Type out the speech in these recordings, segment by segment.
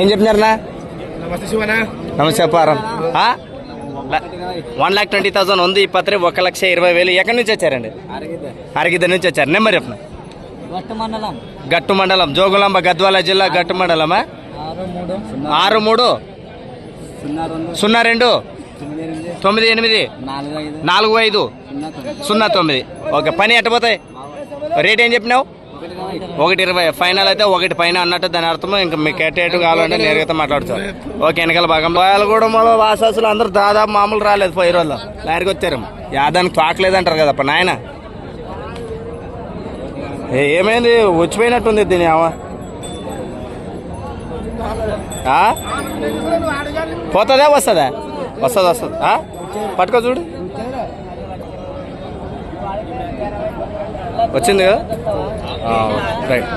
ఏం చెప్పినారునా నమస్తే పారం వన్ లాక్ ట్వంటీ థౌసండ్ ఉంది ఈ పత్రి ఒక లక్ష ఇరవై వేలు. ఎక్కడి నుంచి వచ్చారండి? అరగిద్ద నుంచి వచ్చారు. నెంబర్ చెప్పిన? గట్టు మండలం. జోగులాంబ గద్వాల జిల్లా గట్టు మండలమా? ఆరు మూడు. సున్నా రెండు. తొమ్మిది ఎనిమిది. నాలుగు ఐదు? సున్నా తొమ్మిది. ఓకే పని ఎట్టపోతాయి రేట్ ఏం చెప్పినావు? ఒకటి ఇరవై. ఫైనల్ అయితే ఒకటి పైన అన్నట్టు దాని అర్థం ఇంకా మీకు ఎటు కావాలంటే నేరుగా మాట్లాడుతారు ఓకే వెనకాల భాగం. బాయలగూడెంలో వాసాసులు అందరూ దాదాపు మామూలు రాలేదు పోయి రోజుల్లో లారీకి వచ్చారు. యాదానికి తాకలేదంటారు కదా అప్పుడు నాయన ఏమైంది? వచ్చిపోయినట్టుంది దీని అవ. పోతుందా వస్తుందా? వస్తుంది వస్తుంది. పట్టుకో చూడు. వచ్చింది కదా?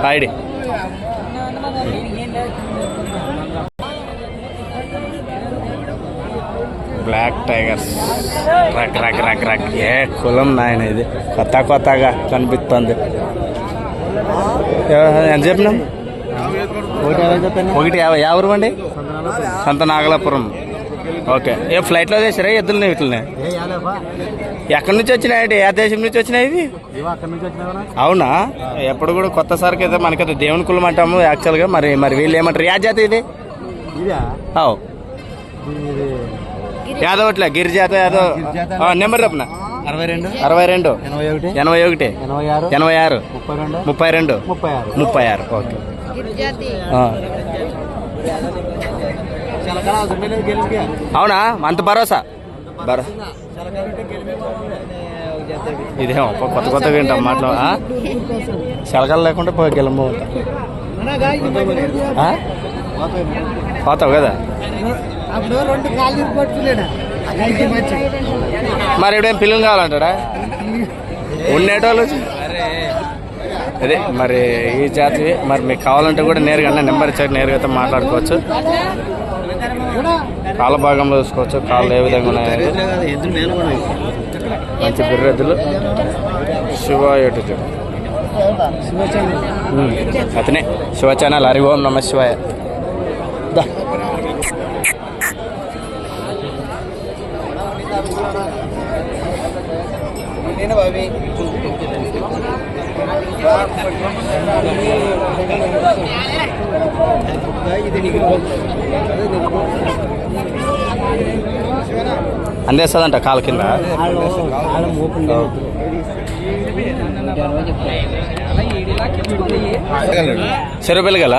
రైట్ బ్లాక్ టైగర్స్ రక్ రక్ రక్ రక్ ఏ కులం నాయన ఇది. కొత్త కొత్తగా కనిపిస్తుంది. ఎంత చెప్పినాం ఒకటి యాభై యాభై అండి? సంత నాగలాపురం ఓకే. ఏ ఫ్లైట్లో చేసారా? ఎద్దులనే వీటిని ఎక్కడి నుంచి వచ్చినాయి ఏ దేశం నుంచి వచ్చినాయి ఇవి? అవునా? ఎప్పుడు కూడా కొత్త సరికి అయితే మనకైతే దేవుని కులం అంటాము యాక్చువల్గా మరి మరి వీళ్ళు ఏమంటారు? యా జాతి ఇది? అవు. యాదవట్లే గిరిజాత యాదవ్. ఆ, నెంబర్ చెప్పనా? అరవై రెండు అరవై రెండు ఎనభై ఒకటి. ఎనభై ఆరు. ముప్పై రెండు. ముప్పై రెండు. ముప్పై ఆరు. ముప్పై ఆరు. ఓకే. ఆ. అవునా? అంత భరోసా? భరో ఇదేమో కొత్త కొత్తగా వింటాం మాటలు? శలకలు లేకుండా పోయి పోతావు కదా? అప్పుడు రెండు కాళ్ళు పట్టుకున్నాడు. మరి ఇప్పుడేం పిల్లలు కావాలంటాడా? ఉండేటోళ్ళు అదే మరి ఈ జాతి మరి మీకు కావాలంటే కూడా నేరుగా అన్న నెంబర్ ఇచ్చారు నేరుగా అయితే మాట్లాడుకోవచ్చు. కాళ్ళ భాగంలో చూసుకోవచ్చు. కాళ్ళు ఏ విధంగా ఉన్నాయి. మంచి బిర్రెద్దులు. శివ ఉమ్, అతనే. శివ ఛానల్. హరి ఓం నమ శివాయ. దా. అందేస్తుందంట కాళ్ళ కింద. చెరువు బెలగల?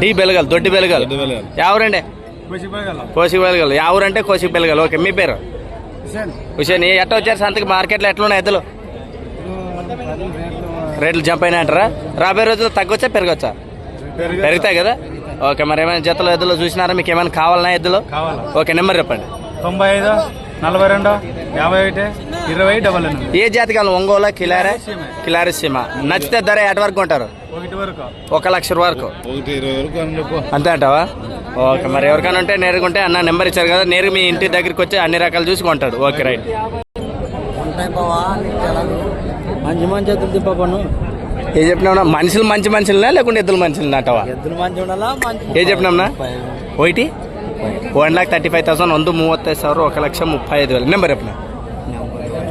డి బెలగల్ దొడ్డి బెలగల్. ఎవరండి కోసికి బెలగల్. ఎవరంటే కోసికి బెలగల్. ఓకే మీ పేరు? హుసేన్. ఎట్ట వచ్చారు? సంతకి మార్కెట్లో ఎట్లున్నాయి ఎద్దులు? రేట్లు జంప్ అయినా అంటారా రాబోయే రోజుల్లో తగ్గొచ్చా పెరగచ్చా? పెరుగుతాయి కదా? ఓకే మరి ఏమైనా జతలు ఎద్దులు చూసినారా? మీకు ఏమైనా కావాలన్నా ఎద్దులు? ఓకే నెంబర్ చెప్పండి. తొంభై ఐదు నలభై రెండు యాభై ఒకటి ఇరవై డబల్ ఎనిమిది. ఏ జాతి కావాలి ఒంగోలు కిలారా? కిలారి సీమ. నచ్చితే ధర ఎటు వరకు ఉంటారు ఒకటి వరకు. ఒక లక్ష వరకు. ఒకటి ఇరవై వరకు అని చెప్పు. అంతే అంటావా? ఓకే మరి ఎవరికైనా ఉంటే నేరుగా ఉంటే అన్న నెంబర్ ఇచ్చారు కదా నేరుగా మీ ఇంటి దగ్గరికి వచ్చి అన్ని రకాలు చూసి కొంటాడు. Okay right. మంచి మంచి ఎద్దులు తిప్పను ఏ చెప్పినావునా? మనుషులు మంచి మనుషులనా లేకుంటే ఎద్దులు మనుషులు అంటావా? ఎద్దులు మంచి ఉండాలా మంచి ఏ చెప్పినాంనా ఒకటి? one lakh thirty five thousand ಒಂದು ಮೂವತ್ತೈದು ಸಾವಿರ ఒక లక్ష ముప్పై ఐదు వేలు నెంబర్ చెప్పిన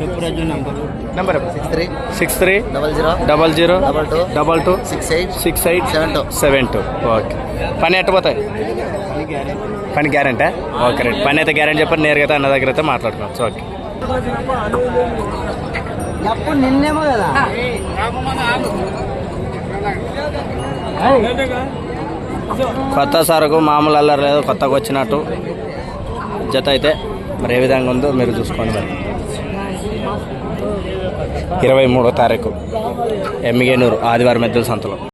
చెప్పు Raju number number six three six three double zero double zero double two double two six eight six eight seven two seven two okay పని ఎట్టపోతాయి పని గ్యారెంటా ఓకే రైట్ పని అయితే గ్యారెంటీ చెప్పండి నేరుగా అయితే అన్న దగ్గర అయితే మాట్లాడుకోవచ్చు ఓకే ఎప్పుడు నిన్నేమో కదా కొత్త సరుకు మామూలు అల్లరి లేదు కొత్తగా వచ్చినట్టు. జత అయితే మరి ఏ విధంగా ఉందో మీరు చూసుకోండి మరి. ఇరవై మూడో తారీఖు. ఎమ్మిగేనూరు ఆదివారం ఎద్దుల సంతలో.